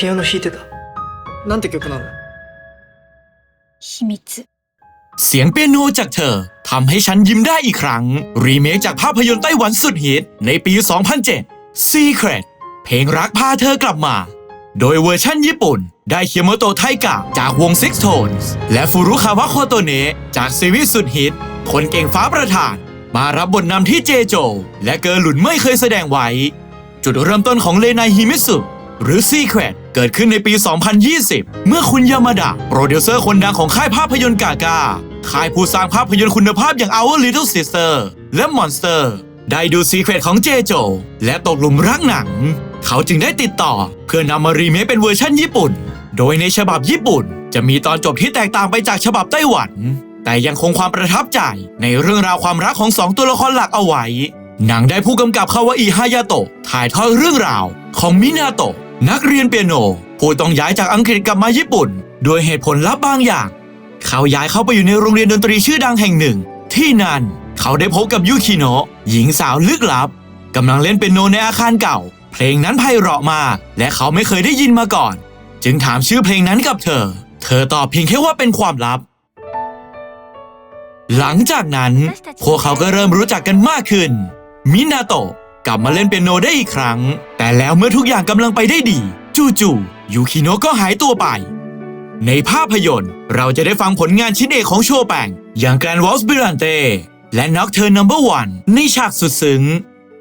ピアノ弾いてたなんて曲なの秘密 เสียงเปียโนจากเธอทำให้ฉันยิ้มได้อีกครั้ง รีเมคจากภาพยนตร์ไต้หวันสุดฮิตในปี 2007 Secret เพลงรักพาเธอกลับมา โดยเวอร์ชั่นญี่ปุ่น ได้เคียโมโตะไทกะจากวง Six Tones และฟูรุคาวะโคโตเนะจากซีรีส์สุดฮิต คนเก่งฟ้าประธาน มารับบทนำที่เจโจ และเกิร์ลหลุนไม่เคยแสดงไว้ จุดเริ่มต้นของเลนายฮิมิสุหรือ Secret เกิดขึ้นในปี 2020 เมื่อคุณยามาดะโปรดิวเซอร์คนดังของค่ายภาพยนตร์กากาค่ายผู้สร้างภาพยนตร์คุณภาพอย่าง Our Little Sister และ Monster ได้ดู Secret ของเจโจ และตกหลุมรักหนัง เขาจึงได้ติดต่อ เพื่อนำมารีเมคเป็นเวอร์ชันญี่ปุ่น โดยในฉบับญี่ปุ่น จะมีตอนจบที่แตกต่างไปจากฉบับไต้หวัน แต่ยังคงความประทับใจในเรื่องราวความรักของสองตัวละครหลักเอาไว้ หนังได้ผู้กำกับคาวาอิฮายาโตะถ่ายทอดเรื่องราวของมินาโตะ นักเรียนเปียโนผู้ต้องย้ายจากอังกฤษกลับมาญี่ปุ่นด้วยเหตุผลลับบางอย่าง เขาย้ายเข้าไปอยู่ในโรงเรียนดนตรีชื่อดังแห่งหนึ่ง ที่นั่น เขาได้พบกับยูคิโนะหญิงสาวลึกลับกำลังเล่นเปียโนในอาคารเก่า เพลงนั้นไพเราะมากและเขาไม่เคยได้ยินมาก่อน จึงถามชื่อเพลงนั้นกับเธอ เธอตอบเพียงแค่ว่าเป็นความลับ หลังจากนั้นพวกเขาก็เริ่มรู้จักกันมากขึ้น มินาโตะกลับมาเล่นเปียโนได้อีกครั้ง แต่แล้วเมื่อทุกอย่างกำลังไปได้ดี จู่ๆยูคิโนะก็หายตัวไป ในภาพยนตร์ เราจะได้ฟังผลงานชิ้นเอกของโชแปงอย่างแกรนวอลส์บิรันเตและน็อกเทอร์นัมเบอร์วันในฉากสุดซึ้ง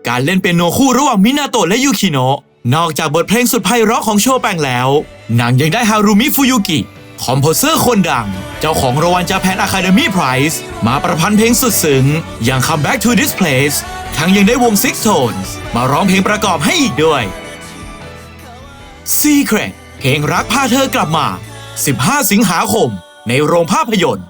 การเล่นเปียโนคู่ระหว่างมินาโตะและยูคิโนะนอกจากบทเพลงสุดไพเราะของโชแปงแล้ว หนังยังได้ฮารุมิฟุยุกิ คอมโพเซอร์คนดัง เจ้าของรางวัลจาแพนอะคาเดมี่ไพรส์มาประพันธ์เพลงสุดซึ้งอย่าง Come Back to This Place ทั้งยังได้วง Six Tones มาร้องเพลงประกอบให้อีกด้วย Secret เพลงรักพาเธอกลับมา 15 สิงหาคม ในโรงภาพยนตร์